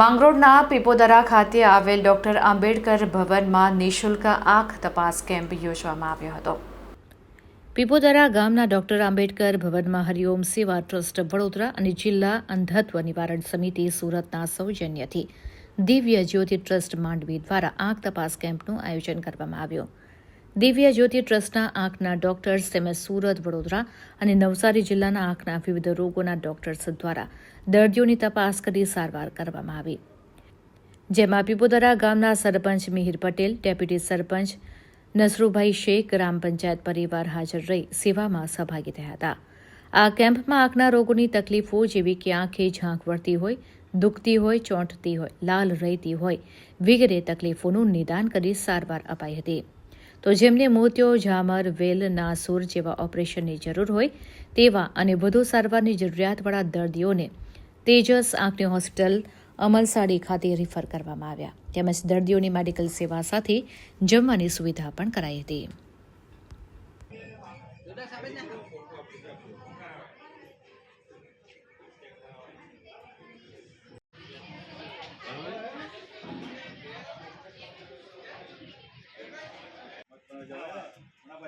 માંગરોળના પીપોદરા ખાતે આવેલ ડોક્ટર આંબેડકર ભવનમાં નિઃશુલ્ક આંખ તપાસ કેમ્પ યોજવામાં આવ્યો હતો. પીપોદરા ગામના ડોક્ટર આંબેડકર ભવનમાં હરિઓમ સેવા ટ્રસ્ટ વડોદરા અને જિલ્લા અંધત્વ નિવારણ સમિતિ સુરતના સૌજન્યથી દિવ્ય જ્યોતિ ટ્રસ્ટ માંડવી દ્વારા આંખ તપાસ કેમ્પનું આયોજન કરવામાં આવ્યું. દિવ્ય જ્યોતિ ટ્રસ્ટના આંખના ડોક્ટર્સ તેમજ સુરત, વડોદરા અને નવસારી જિલ્લાના આંખના વિવિધ રોગોના ડોક્ટર્સ દ્વારા દર્દીઓની તપાસ કરી સારવાર કરવામાં આવી. જેમાં પીપોદરા ગામના સરપંચ મિહિર પટેલ, ડેપ્યુટી સરપંચ નસરુભાઈ શેખ, ગ્રામ પંચાયત પરિવાર હાજર રહી સેવામાં સહભાગી થયા હતા. આ કેમ્પમાં આંખના રોગોની તકલીફો જેવી કે આંખે ઝાંક વળતી હોય, દુખતી હોય, ચોંટતી હોય, લાલ રહેતી હોય વગેરે તકલીફોનું નિદાન કરી સારવાર અપાઈ હતી. તો જેમને મોતિયો, ઝામર, વેલ, નાસુર જેવા ઓપરેશનની જરૂર હોય, તેવા અને વધુ સારવારની જરૂરિયાતવાળા દર્દીઓને તેજસ આંખની હોસ્પિટલ, અમલસાડી ખાતે રિફર કરવામાં આવ્યા. તેમજ દર્દીઓની મેડિકલ સેવા સાથે જમવાની સુવિધા પણ કરાઈ હતી.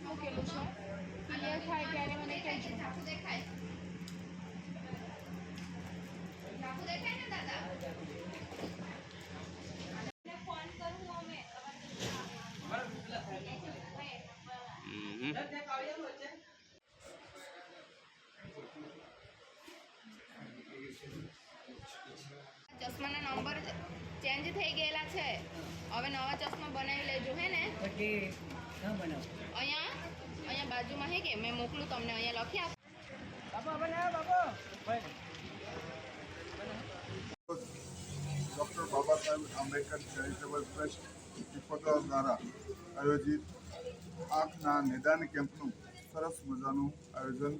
મૂકેલું છે ક્લિયર થાય ત્યારે મને કહેજો ફોન કરું અમે. ચશ્માના નંબર ચેન્જ થઈ ગયેલા છે. હવે નવા ચશ્મા બનાવી લેજો હે ને? ન અહીંયા અહીંયા બાજુમાં હે કે? મેં મોકલું તમને અહીંયા લખી આપ. Doctor Baba Saheb Ambedkar charitable trust પીપોદર દ્વારા આયોજિત આંખના નિદાન કેમ્પનું સરસ મજાનું આયોજન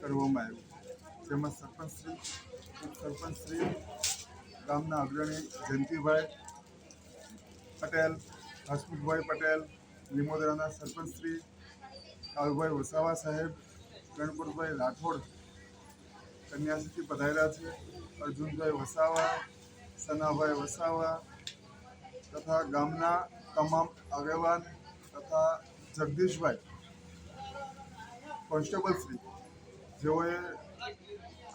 કરવામાં આવ્યું. જેમાં સરપંચશ્રી, ઉપસરપંચશ્રી, ગામના અગ્રણી જયંતિભાઈ પટેલ હસમુખભાઈ પટેલ લીમોદરાના સરપંચશ્રી કાળુભાઈ વસાવા સાહેબ ગણપતભાઈ રાઠોડ કન્યાશ્રી પધાર્યા છે. અર્જુનભાઈ વસાવા, સનાભાઈ વસાવા તથા ગામના તમામ આગેવાન તથા જગદીશભાઈ કોન્સ્ટેબલશ્રી જેઓએ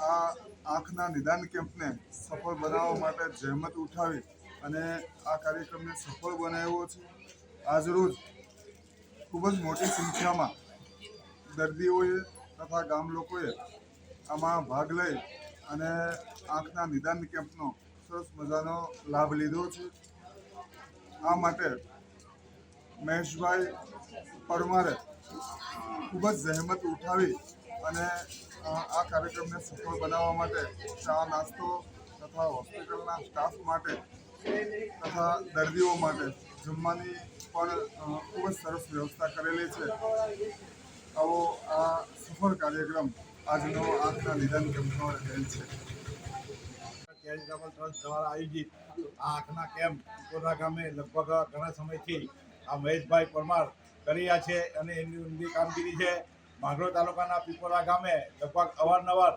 આ આંખના નિદાન કેમ્પને સફળ બનાવવા માટે જહેમત ઉઠાવી અને આ કાર્યક્રમને સફળ બનાવ્યો છે. આજરોજ ખૂબ જ મોટી સંખ્યામાં દર્દીઓએ તથા ગામ લોકોએ આમાં ભાગ લઈ અને આંખના નિદાન કેમ્પનો સરસ મજાનો લાભ લીધો છે. આ માટે મહેશભાઈ પરમારે ખૂબ જ જહેમત ઉઠાવી અને આ કાર્યક્રમને સફળ બનાવવા માટે ચા નાસ્તો તથા હોસ્પિટલના સ્ટાફ માટે તથા દર્દીઓ માટે જમવાની પણ ખૂબ જ સરસ વ્યવસ્થા કરેલી છે. આવો આ સફળ કાર્યક્રમ આજનો આંખના નિદાન કેમ્પનો રહેલ છે? ચેરિટેબલ ટ્રસ્ટ દ્વારા આયોજિત આ આંખના કેમ્પ કોરા ગામે લગભગ ઘણા સમયથી આ મહેશભાઈ પરમાર કરી રહ્યા છે અને એની ઊંડી કામગીરી છે. માંગરોળ તાલુકાના પીપોરા ગામે લગભગ અવારનવાર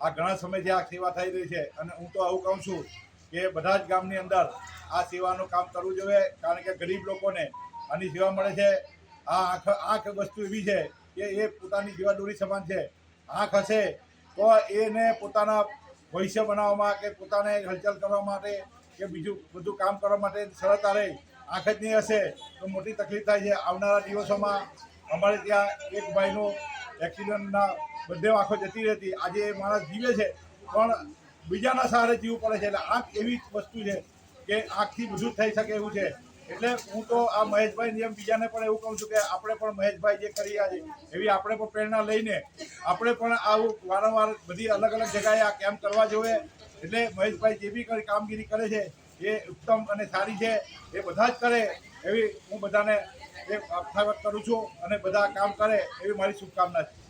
આ ઘણા સમયથી આ સેવા થઈ રહી છે અને હું તો આવું કહું છું કે બધા જ ગામની અંદર આ સેવાનું કામ કરવું જોઈએ, કારણ કે ગરીબ લોકોને આની સેવા મળે છે. આ આંખ આંખ વસ્તુ એવી છે કે એ પોતાની જીવાદોરી સમાન છે. આંખ હશે તો એને પોતાના ભવિષ્ય બનાવવામાં કે પોતાને હલચલ કરવા માટે કે બીજું બધું કામ કરવા માટે સરળતા રહે. આંખ જ નહીં હશે તો મોટી તકલીફ થાય છે. આવનારા દિવસોમાં અમારે ત્યાં એક ભાઈનો એક્સિડન્ટના બધે આંખો જતી રહેતી. આજે એ માણસ જીવે છે, પણ બીજાના સહારે જીવવું પડે છે. એટલે આંખ એવી વસ્તુ છે કે આંખથી બધું થઈ શકે એવું છે. એટલે હું તો આ મહેશભાઈ જેમ બીજાને પણ એવું કહું છું કે આપણે પણ મહેશભાઈ જે કરી રહ્યા છે, એવી આપણે પણ પ્રેરણા લઈને આપણે પણ આવું વારંવાર બધી અલગ અલગ જગાએ આ કેમ્પ કરવા જોઈએ. એટલે મહેશભાઈ જે બી કામગીરી કરે છે, એ ઉત્તમ અને સારી છે, એ બધા જ કરે એવી હું બધાને એ અર્થાવત કરું છું અને બધા કામ કરે એવી મારી શુભકામના છે.